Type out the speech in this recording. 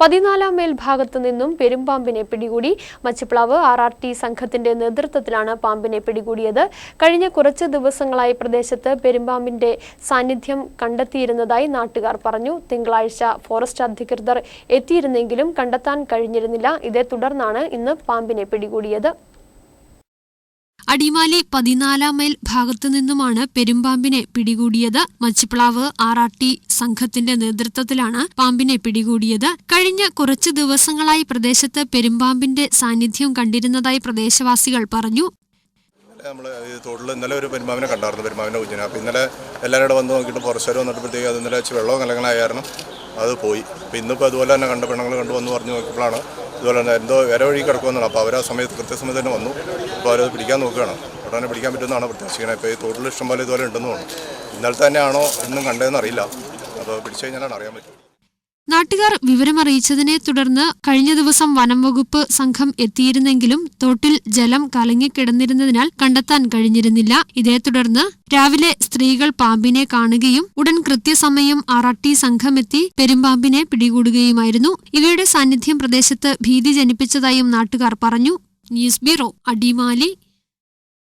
പതിനാലാം മേൽ ഭാഗത്തു നിന്നും പെരുമ്പാമ്പിനെ പിടികൂടി. മച്ചിപ്ലാവ് ആർ ആർ ടി സംഘത്തിന്റെ നേതൃത്വത്തിലാണ് പാമ്പിനെ പിടികൂടിയത്. കഴിഞ്ഞ കുറച്ച് ദിവസങ്ങളായി പ്രദേശത്ത് പെരുമ്പാമ്പിന്റെ സാന്നിധ്യം കണ്ടെത്തിയിരുന്നതായി നാട്ടുകാർ പറഞ്ഞു. തിങ്കളാഴ്ച ഫോറസ്റ്റ് അധികൃതർ എത്തിയിരുന്നെങ്കിലും കണ്ടെത്താൻ കഴിഞ്ഞിരുന്നില്ല. ഇതേ തുടർന്നാണ് ഇന്ന് പാമ്പിനെ പിടികൂടിയത്. അടിമാലി പതിനാലാം മൈൽ ഭാഗത്തു നിന്നുമാണ് പെരുമ്പാമ്പിനെ പിടികൂടിയത്. മച്ചിപ്ലാവ് ആർ സംഘത്തിന്റെ നേതൃത്വത്തിലാണ് പാമ്പിനെ പിടികൂടിയത്. കഴിഞ്ഞ കുറച്ചു ദിവസങ്ങളായി പ്രദേശത്ത് പെരുമ്പാമ്പിന്റെ സാന്നിധ്യം കണ്ടിരുന്നതായി പ്രദേശവാസികൾ പറഞ്ഞു. നമ്മൾ ഈ തോട്ടിൽ ഇന്നലെ ഒരു പെരുമാവിനെ കണ്ടായിരുന്നു പെരുമാവിന്റെ കുഞ്ഞിനെ. അപ്പോൾ ഇന്നലെ എല്ലാവരും വന്ന് നോക്കിയിട്ട് പുറശ്ശേരം വന്നിട്ടപ്പോഴത്തേക്ക് അത് ഇന്നലെ വെച്ച് വെള്ളവും കലങ്ങളായ കാരണം അത് പോയി. അപ്പോൾ ഇന്നിപ്പോൾ അതുപോലെ തന്നെ കണ്ട പെണ്ണുങ്ങൾ കണ്ടു വന്ന് പറഞ്ഞു നോക്കിയപ്പോഴാണ് ഇതുപോലെ തന്നെ എന്തോ വേറെ വഴി കിടക്കുമെന്നാണ് അപ്പോൾ അവർ ആ സമയത്ത് കൃത്യസമയത്ത് തന്നെ വന്നു. അപ്പോൾ അവരത് പിടിക്കാൻ നോക്കുകയാണ്. ഉടനെ പിടിക്കാൻ പറ്റുമെന്നാണ് പ്രത്യാശിക്കുന്നത് ഇപ്പോൾ ഈ തോട്ടിൽ ഇഷ്ടംപോലെ ഇതുപോലെ ഉണ്ടെന്ന് തോന്നുന്നു. ഇന്നലെ തന്നെയാണോ ഇന്നും കണ്ടതെന്ന് അറിയില്ല. അപ്പോൾ പിടിച്ചു കഴിഞ്ഞാലാണ് അറിയാൻ പറ്റും നാട്ടുകാർ വിവരമറിയിച്ചതിനെ തുടർന്ന് കഴിഞ്ഞ ദിവസം വനം വകുപ്പ് സംഘം എത്തിയിരുന്നെങ്കിലും തോട്ടിൽ ജലം കലങ്ങിക്കിടന്നിരുന്നതിനാൽ കണ്ടെത്താൻ കഴിഞ്ഞിരുന്നില്ല. ഇതേ തുടർന്ന് രാവിലെ സ്ത്രീകൾ പാമ്പിനെ കാണുകയും ഉടൻ കൃത്യസമയം അറട്ടി സംഘമെത്തി പെരുമ്പാമ്പിനെ പിടികൂടുകയുമായിരുന്നു. ഇവയുടെ സാന്നിധ്യം പ്രദേശത്ത് ഭീതി ജനിപ്പിച്ചതായും നാട്ടുകാർ പറഞ്ഞു. News bureau Adimali.